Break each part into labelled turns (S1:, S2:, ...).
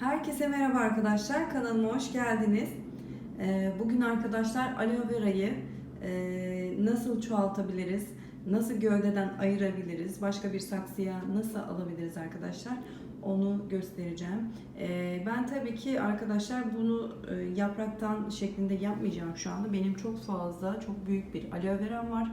S1: Herkese merhaba arkadaşlar. Kanalıma hoş geldiniz. Ee, Bugün arkadaşlar aloe verayı e, nasıl çoğaltabiliriz, nasıl gövdeden ayırabiliriz, başka bir saksıya nasıl alabiliriz arkadaşlar onu göstereceğim. Ee, Ben tabii ki arkadaşlar bunu e, yapraktan şeklinde yapmayacağım şu anda. Benim çok fazla, çok büyük bir aloe veram var.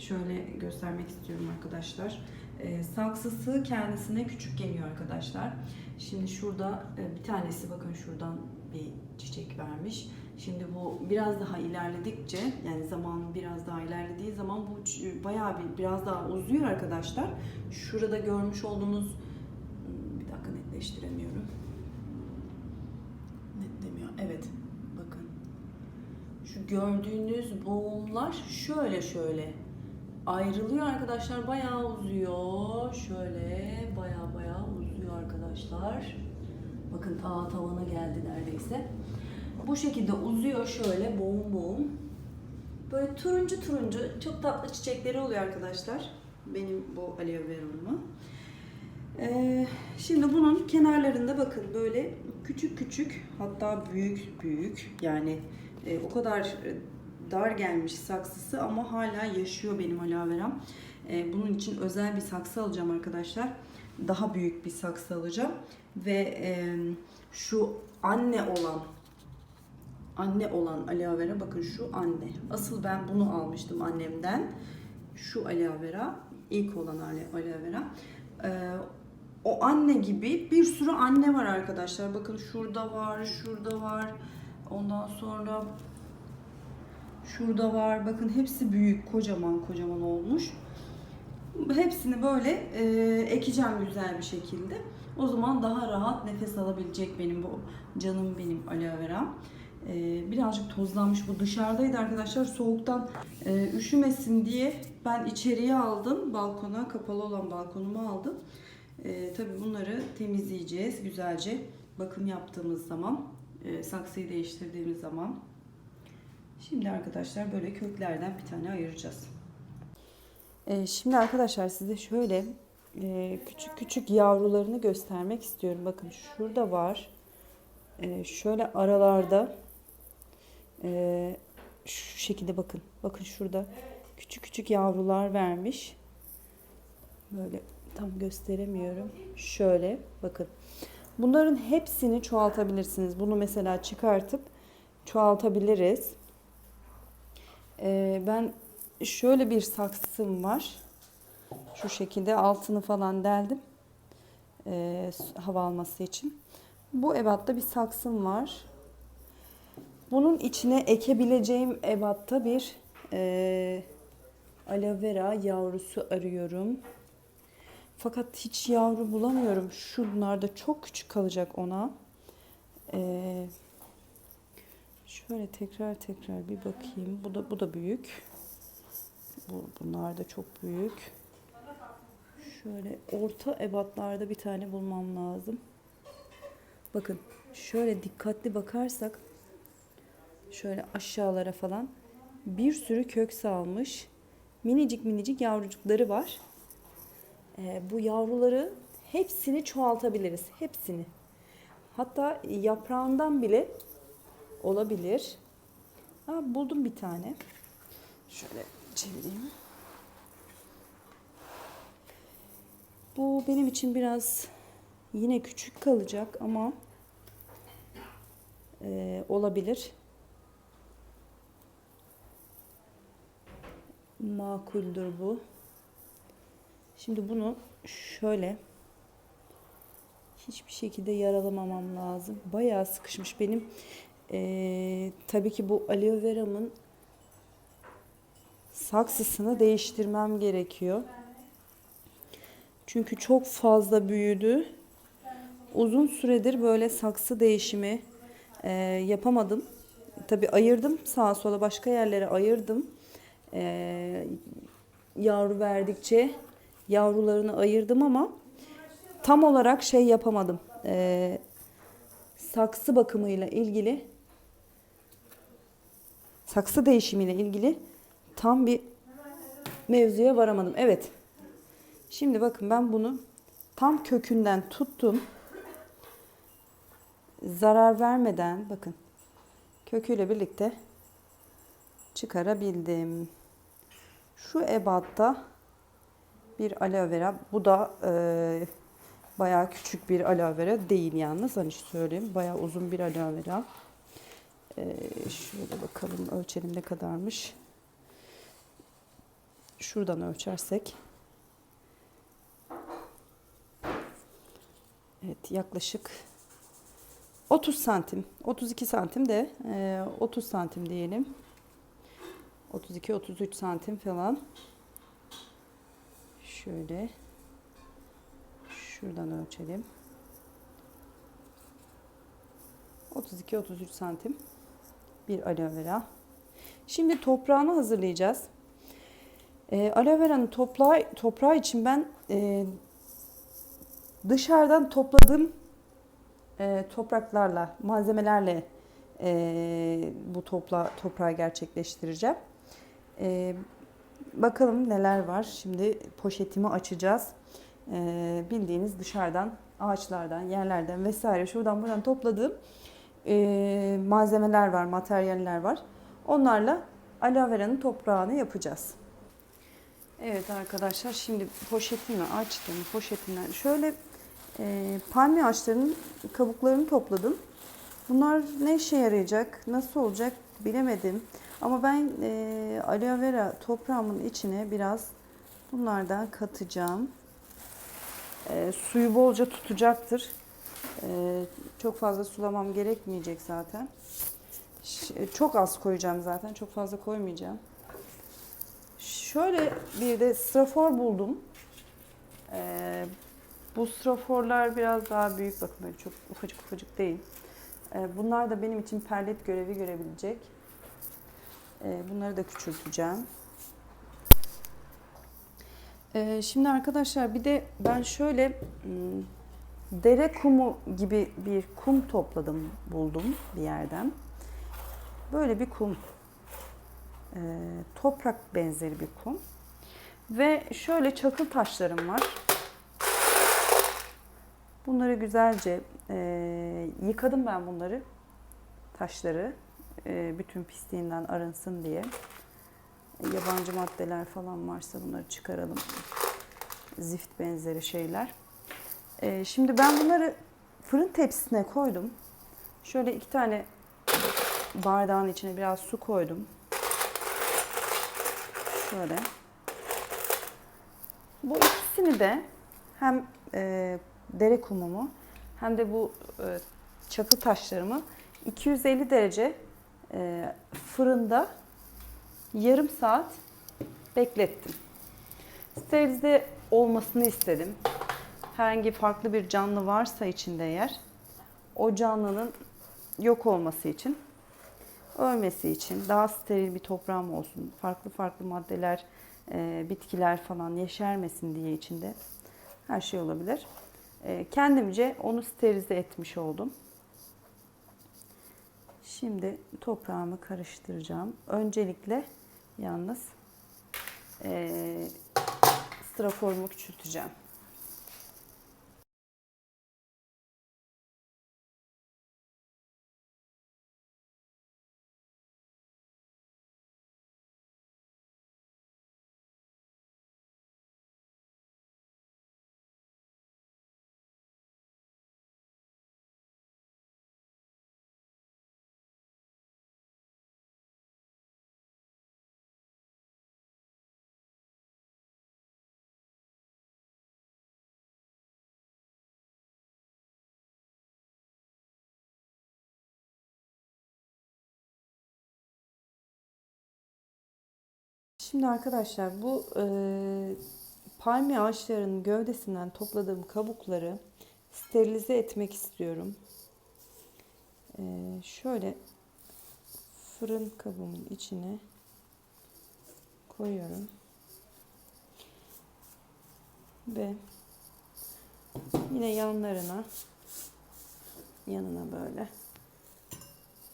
S1: Şöyle göstermek istiyorum arkadaşlar. Ee, Saksısı kendisine küçük geliyor arkadaşlar. Şimdi şurada e, bir tanesi bakın şuradan bir çiçek vermiş. Şimdi bu biraz daha ilerledikçe yani zaman biraz daha ilerlediği zaman bu bayağı bir biraz daha uzuyor arkadaşlar. Şurada görmüş olduğunuz Hmm, bir dakika netleştiremiyorum. Netlemiyor. Evet. Bakın. Şu gördüğünüz boğumlar şöyle şöyle ayrılıyor arkadaşlar. Bayağı uzuyor. Şöyle bayağı bayağı uzuyor arkadaşlar. Bakın ta tavana geldi neredeyse. Bu şekilde uzuyor şöyle boğum boğum. Böyle turuncu turuncu çok tatlı çiçekleri oluyor arkadaşlar. Benim bu aloe vera'mı. Ee, şimdi bunun kenarlarında bakın böyle küçük küçük hatta büyük büyük yani e, o kadar dar gelmiş saksısı ama hala yaşıyor benim aloe veram. E, bunun için özel bir saksı alacağım arkadaşlar. Daha büyük bir saksı alacağım ve e, şu anne olan anne olan aloe vera bakın şu anne. Asıl ben bunu almıştım annemden. Şu aloe vera ilk olan aloe aloe vera. Ee, o anne gibi bir sürü anne var arkadaşlar. Bakın şurada var, şurada var. Ondan sonra şurada var. Bakın hepsi büyük, kocaman kocaman olmuş. Hepsini böyle e, ekeceğim güzel bir şekilde. O zaman daha rahat nefes alabilecek benim bu canım benim aloe veram. E, birazcık tozlanmış bu dışarıdaydı arkadaşlar. Soğuktan e, üşümesin diye ben içeriye aldım. Balkona, kapalı olan balkonuma aldım. E, tabii bunları temizleyeceğiz güzelce. Bakım yaptığımız zaman, e, saksıyı değiştirdiğimiz zaman. Şimdi arkadaşlar böyle köklerden bir tane ayıracağız. E, şimdi arkadaşlar size şöyle e, küçük küçük yavrularını göstermek istiyorum. Bakın şurada var. E, şöyle aralarda e, şu şekilde bakın. Bakın şurada küçük küçük yavrular vermiş. Böyle tam gösteremiyorum. Şöyle bakın. Bunların hepsini çoğaltabilirsiniz. Bunu mesela çıkartıp çoğaltabiliriz. Ee, ben şöyle bir saksım var. Şu şekilde altını falan deldim. Ee, hava alması için. Bu ebatta bir saksım var. Bunun içine ekebileceğim ebatta bir e, aloe vera yavrusu arıyorum. Fakat hiç yavru bulamıyorum. Şunlar da çok küçük kalacak ona. Ee, şöyle tekrar tekrar bir bakayım. Bu da bu da büyük. Bu, bunlar da çok büyük. Şöyle orta ebatlarda bir tane bulmam lazım. Bakın şöyle dikkatli bakarsak şöyle aşağılara falan bir sürü kök salmış. Minicik minicik yavrucukları var. Ee, bu yavruları hepsini çoğaltabiliriz. Hepsini. Hatta yaprağından bile olabilir. Ha, buldum bir tane. Şöyle çevireyim. Bu benim için biraz yine küçük kalacak ama e, olabilir. Makuldür bu. Şimdi bunu şöyle hiçbir şekilde yaralamamam lazım. Bayağı sıkışmış benim. Ee, tabii ki bu aloe veramın saksısını değiştirmem gerekiyor. Çünkü çok fazla büyüdü. Uzun süredir böyle saksı değişimi e, yapamadım. Tabii ayırdım sağa sola başka yerlere ayırdım. E, yavru verdikçe yavrularını ayırdım ama tam olarak şey yapamadım. Ee, saksı bakımıyla ilgili saksı değişimiyle ilgili tam bir mevzuya varamadım. Evet. Şimdi bakın ben bunu tam kökünden tuttum.
S2: zarar vermeden bakın köküyle birlikte çıkarabildim. Şu ebatta bir aloe vera. Bu da e, bayağı küçük bir aloe vera değil yalnız. Hani söyleyeyim. Bayağı uzun bir aloe vera. E, şöyle bakalım ölçelim ne kadarmış. Şuradan ölçersek. Evet yaklaşık 30 santim. 32 santim de e, 30 santim diyelim. 32-33 santim falan. Şöyle. Şuradan ölçelim. 32-33 santim bir aloe vera. Şimdi toprağını hazırlayacağız. E, aloe vera'nın toprağı, toprağı için ben e, dışarıdan topladığım e, topraklarla, malzemelerle e, bu topla toprağı gerçekleştireceğim. E, bakalım neler var. Şimdi poşetimi açacağız. E, bildiğiniz dışarıdan, ağaçlardan, yerlerden vesaire şuradan buradan topladığım e, malzemeler var, materyaller var. Onlarla aloe vera'nın toprağını yapacağız. Evet arkadaşlar şimdi poşetimi açtım. Poşetinden şöyle e, palmiye ağaçlarının kabuklarını topladım. Bunlar ne işe yarayacak, nasıl olacak bilemedim. Ama ben e, aloe vera toprağımın içine biraz bunlardan katacağım. E, suyu bolca tutacaktır. E, çok fazla sulamam gerekmeyecek zaten. Ş- Çok az koyacağım zaten. Çok fazla koymayacağım. Şöyle bir de strafor buldum. E, bu straforlar biraz daha büyük bakın böyle çok ufacık ufacık değil. Ee, Bunlar da benim için perlet görevi görebilecek. Ee, Bunları da küçülteceğim. Ee, Şimdi arkadaşlar bir de ben şöyle hmm, dere kumu gibi bir kum topladım, buldum bir yerden. Böyle bir kum. Ee, Toprak benzeri bir kum. Ve şöyle çakıl taşlarım var. Bunları güzelce e, yıkadım ben bunları. Taşları e, bütün pisliğinden arınsın diye. E, yabancı maddeler falan varsa bunları çıkaralım. Zift benzeri şeyler. E, şimdi ben bunları fırın tepsisine koydum. Şöyle iki tane bardağın içine biraz su koydum. Şöyle. Bu ikisini de hem e, dere kumumu hem de bu e, çakıl taşlarımı 250 derece e, fırında yarım saat beklettim. Sterilize olmasını istedim. Herhangi farklı bir canlı varsa içinde eğer o canlının yok olması için ölmesi için daha steril bir toprağım olsun. Farklı farklı maddeler, e, bitkiler falan yeşermesin diye içinde her şey olabilir. E, kendimce onu sterilize etmiş oldum. Şimdi toprağımı karıştıracağım. Öncelikle yalnız e, straforumu küçülteceğim. Şimdi arkadaşlar bu e, palmiye ağaçlarının gövdesinden topladığım kabukları sterilize etmek istiyorum. E, şöyle fırın kabımın içine koyuyorum. Ve yine yanlarına yanına böyle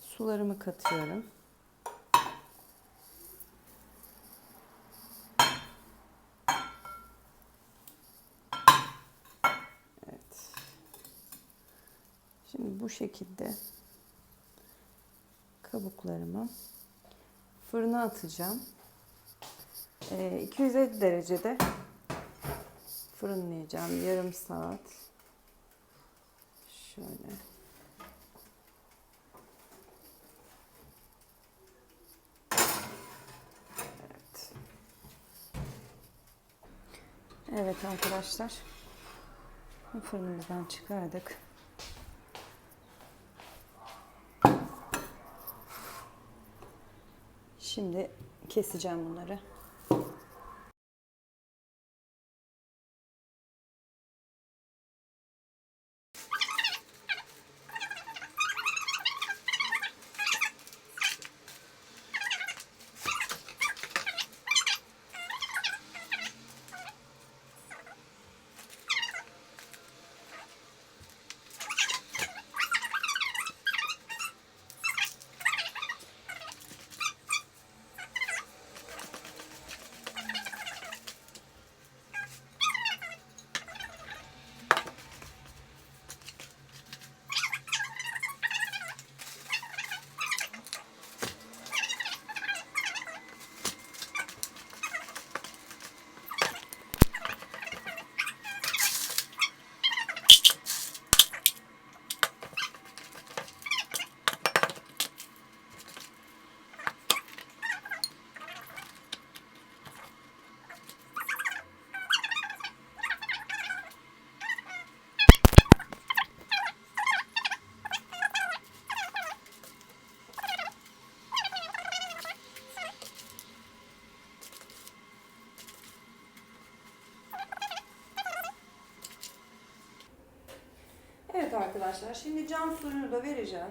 S2: sularımı katıyorum. Bu şekilde kabuklarımı fırına atacağım. Ee, 250 derecede fırınlayacağım yarım saat. Şöyle. Evet. Evet arkadaşlar. Fırınımızdan çıkardık. Şimdi keseceğim bunları. Evet arkadaşlar şimdi cam suyunu da vereceğim.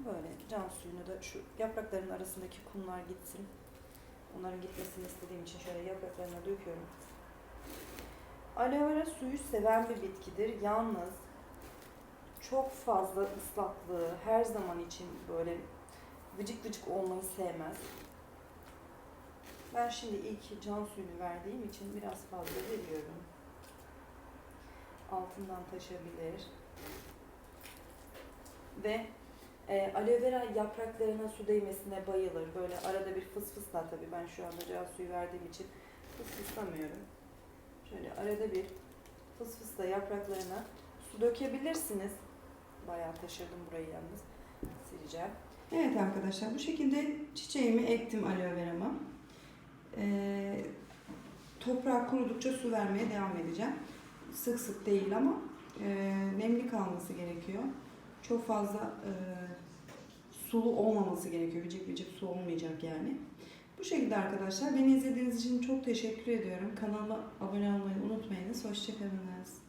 S2: Böyle cam suyunu da şu yaprakların arasındaki kumlar gitsin. Onların gitmesini istediğim için şöyle yapraklarına döküyorum. Aloe vera suyu seven bir bitkidir. Yalnız çok fazla ıslaklığı her zaman için böyle vıcık vıcık olmayı sevmez. Ben şimdi ilk can suyunu verdiğim için biraz fazla veriyorum altından taşabilir. Ve e, aloe vera yapraklarına su değmesine bayılır. Böyle arada bir fıs fıslar tabii ben şu anda cevap suyu verdiğim için fıs fıslamıyorum. Şöyle arada bir fıs fısla yapraklarına su dökebilirsiniz. Bayağı taşırdım burayı yalnız. Sileceğim. Evet arkadaşlar bu şekilde çiçeğimi ektim aloe verama. Ee, toprağı kurudukça su vermeye devam edeceğim sık sık değil ama e, nemli kalması gerekiyor. Çok fazla e, sulu olmaması gerekiyor. Vıcık vıcık su olmayacak yani. Bu şekilde arkadaşlar. Beni izlediğiniz için çok teşekkür ediyorum. Kanalıma abone olmayı unutmayınız. Hoşçakalınız.